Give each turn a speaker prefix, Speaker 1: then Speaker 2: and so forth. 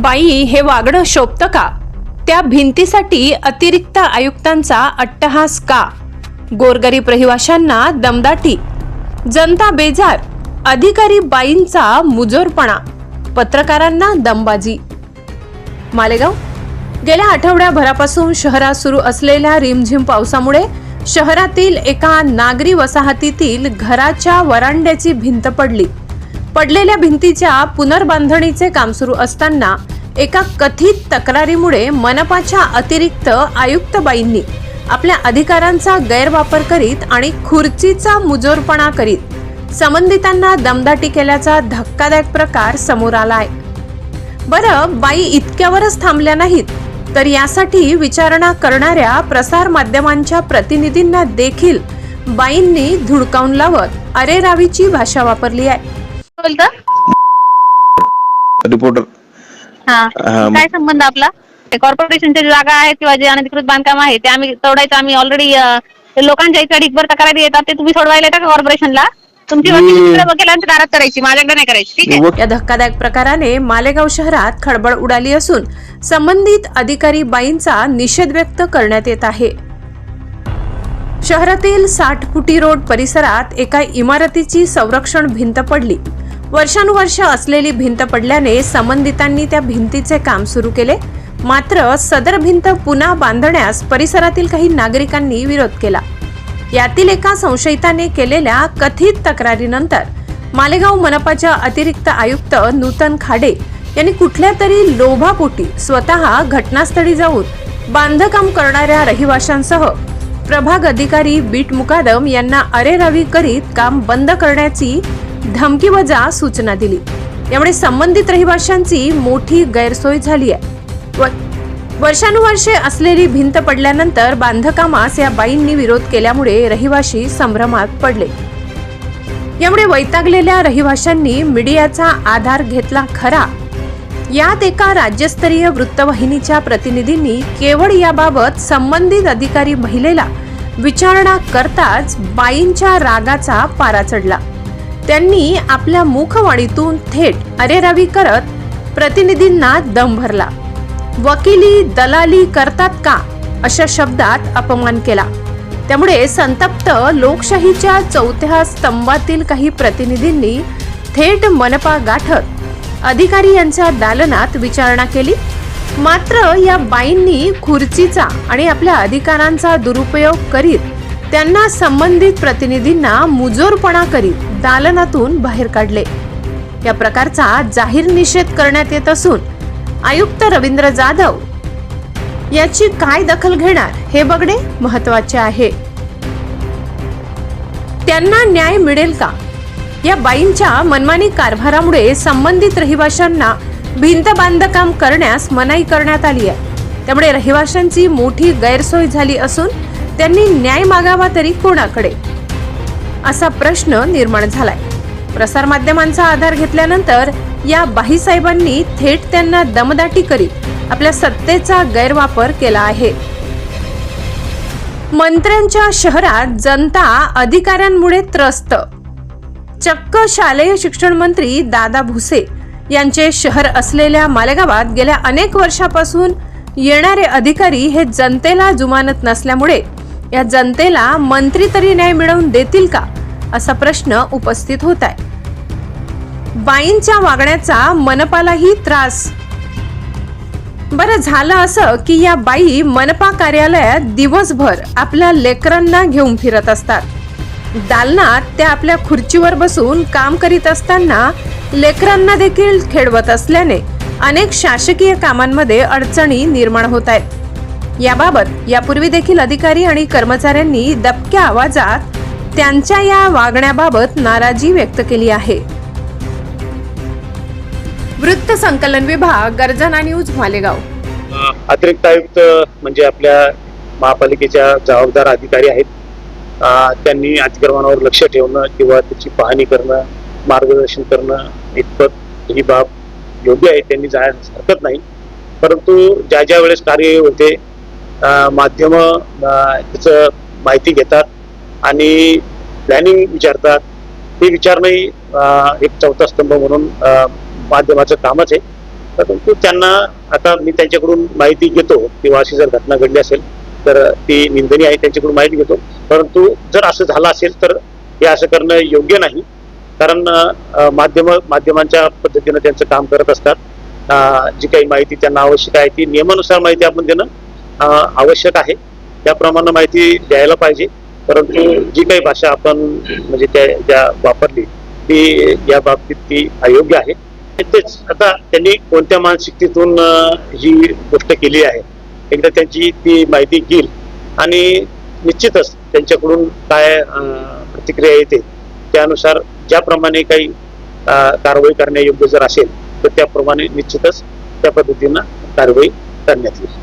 Speaker 1: बाई हे वागणं शोभतं का? त्या भिंतीसाठी अतिरिक्त आयुक्तांचा अट्टहास का? गोरगरीब रहिवाशांना दमदाटी. जनता बेजार अधिकारी बाईंचा मुजोरपणा पत्रकारांना दमबाजी. मालेगाव? गेल्या आठवड्याभरापासून शहरात सुरू असलेल्या रिमझिम पावसामुळे शहरातील एका नागरी वसाहतीतील घराच्या वरांड्याची भिंत पडली. पडलेल्या भिंतीच्या पुनर्बांधणीचे काम सुरू असताना एका कथित तक्रारीमुळे मनपाच्या अतिरिक्त आयुक्तबाईंनी आपल्या अधिकारांचा गैरवापर करीत आणि खुर्चीचा मुजोरपणा करीत संबंधितांना दमदाटी केल्याचा धक्कादायक प्रकार समोर आलाय. बरं बाई इतक्यावरच थांबल्या नाहीत तर यासाठी विचारणा करणाऱ्या प्रसार माध्यमांच्या प्रतिनिधींना देखील बाईंनी धुडकावून लावत अरेरावीची भाषा वापरली आहे.
Speaker 2: बोलत?
Speaker 3: रिपोर्टर.
Speaker 2: हा.
Speaker 3: हा, मग-
Speaker 2: काय संबंध आपला? ते कॉर्पोरेशनच्या ज्या जागा आहेत किंवा जे अनधिकृत बांधकाम आहे ते आम्ही तोडायचं आम्ही ऑलरेडी लोकांच्या इकडे ढिगभर तक्रारी येतात ते तुम्ही सोडवायला येतात का कॉर्पोरेशनला तुमची वकील
Speaker 3: मी-
Speaker 2: दुसऱ्या वकिलांच्या दारात करायची माझ्याकडे नाही करायची ठीक आहे?
Speaker 1: या धक्कादायक प्रकाराने मालेगाव शहरात खळबळ उडाली असून संबंधित अधिकारी बाईंचा निषेध व्यक्त करण्यात येत आहे. शहरातील साठ फुटी रोड परिसरात एका इमारतीची संरक्षण भिंत पडली. वर्षानुवर्ष असलेली भिंत पडल्याने संबंधितांनी त्या भिंतीचे काम सुरू केले. मात्र सदर भिंत पुन्हा बांधण्यास परिसरातील काही नागरिकांनी विरोध केला. यातील एका संशयिताने केलेल्या कथित तक्रारीनंतर मालेगाव मनपाच्या अतिरिक्त आयुक्त नूतन खाडे यांनी कुठल्या तरी लोभापोटी स्वतः घटनास्थळी जाऊन बांधकाम करणाऱ्या रहिवाशांसह प्रभाग अधिकारी बीट मुकादम यांना अरेरावी करीत काम बंद करण्याची धमकीवजा सूचना दिली. यामुळे संबंधित रहिवाशांची मोठी गैरसोय झाली आहे. व- वर्षानुवर्षे असलेली भिंत पडल्यानंतर बांधकामास या बाईंनी विरोध केल्यामुळे रहिवाशी संभ्रमात पडले. यामुळे वैतागलेल्या रहिवाशांनी मीडियाचा आधार घेतला खरा. यात एका राज्यस्तरीय वृत्तवाहिनीच्या प्रतिनिधींनी केवळ याबाबत संबंधित अधिकारी महिलेला विचारणा करताच बाईंच्या रागाचा पारा चढला. त्यांनी आपल्या मुखवाणीतून थेट अरेरावी करत प्रतिनिधींना दम भरला. वकिली दलाली करतात का अशा शब्दात अपमान केला. त्यामुळे संतप्त लोकशाहीच्या चौथ्या स्तंभातील काही प्रतिनिधींनी थेट मनपा गाठत अधिकारी यांच्या दालनात विचारणा केली. मात्र या बाईंनी खुर्चीचा आणि आपल्या अधिकारांचा दुरुपयोग करीत त्यांना संबंधित प्रतिनिधींना मुजोरपणा करीत दालनातून बाहेर काढले. या प्रकारचा जाहीर निषेध करण्यात येत असून आयुक्त रवींद्र जाधव याची काय दखल घेणार हे बघणे महत्त्वाचे आहे. त्यांना न्याय मिळेल का? या बाईंच्या मनमानी कारभारामुळे संबंधित रहिवाशांना भिंत बांधकाम करण्यास मनाई करण्यात आली आहे त्यामुळे रहिवाशांची मोठी गैरसोय झाली असून त्यांनी न्याय मागावा तरी कोणाकडे? असा प्रश्न निर्माण झालाय. प्रसारमाध्यमांचा आधार घेतल्यानंतर या बाईसाहेबांनी थेट त्यांना दमदाटी करीत आपल्या सत्तेचा गैरवापर केला आहे. मंत्र्यांच्या शहरात जनता अधिकाऱ्यांमुळे त्रस्त. चक्क शालेय शिक्षण मंत्री दादा भुसे यांचे शहर असलेल्या मालेगावात गेल्या अनेक वर्षापासून येणारे अधिकारी हे जनतेला जुमानत नसल्यामुळे या जनतेला मंत्री तरी न्याय मिळवून देतील का असा प्रश्न उपस्थित होत आहे बाईंच्या वागण्याचा मनपालाही त्रास. बरं झालं असं की या बाई मनपा कार्यालयात दिवसभर आपल्या लेकरांना घेऊन फिरत असतात. दालनात त्या आपल्या खुर्चीवर बसून काम करीत असताना लेकरांना देखील खेळवत असल्याने अनेक शासकीय कामांमध्ये अडचणी निर्माण होत आहेत. याबाबत यापूर्वी देखील अधिकारी आणि कर्मचाऱ्यांनी दबक्या आवाजात त्यांच्या या वागण्याबाबत नाराजी व्यक्त केली आहे. वृत्त संकलन विभाग गर्जना न्यूज मालेगाव.
Speaker 4: अतिरिक्त आयुक्त म्हणजे आपल्या महापालिकेच्या जबाबदार अधिकारी आहेत. त्यांनी अतिक्रमणावर लक्ष ठेवणं किंवा त्याची पाहणी करणं मार्गदर्शन करणं इतपत ही बाब योग्य आहे. त्यांनी जाण्यास हरकत नाही. परंतु ज्या ज्या वेळेस कार्य होते माध्यम त्याचं माहिती घेतात आणि प्लॅनिंग विचारतात. ते विचारणंही एक चौथा स्तंभ म्हणून माध्यमाचं कामच आहे. परंतु त्यांना आता मी त्यांच्याकडून माहिती घेतो किंवा अशी जर घटना घडली असेल तर ती निंदनीय आहे त्यांच्याकडून माहिती घेतो. परंतु जर असं झालं असेल तर हे असं करणं योग्य नाही. कारण माध्यम माध्यमांच्या पद्धतीनं त्यांचं काम करत असतात. जी काही माहिती त्यांना आवश्यक आहे ती नियमानुसार माहिती आपण देणं आवश्यक आहे. त्याप्रमाणे माहिती द्यायला पाहिजे. परंतु जी काही भाषा आपण म्हणजे त्या ज्या वापरली ती या बाबतीत ती अयोग्य आहे. तेच आता त्यांनी कोणत्या मानसिकतेतून ही गोष्ट केली आहे एकदा त्यांची ती माहिती घेईल. आणि निश्चितच त्यांच्याकडून काय प्रतिक्रिया येते त्यानुसार ज्याप्रमाणे काही कारवाई करण्यायोग्य जर असेल तर त्याप्रमाणे निश्चितच त्या पद्धतीनं कारवाई करण्यात येईल.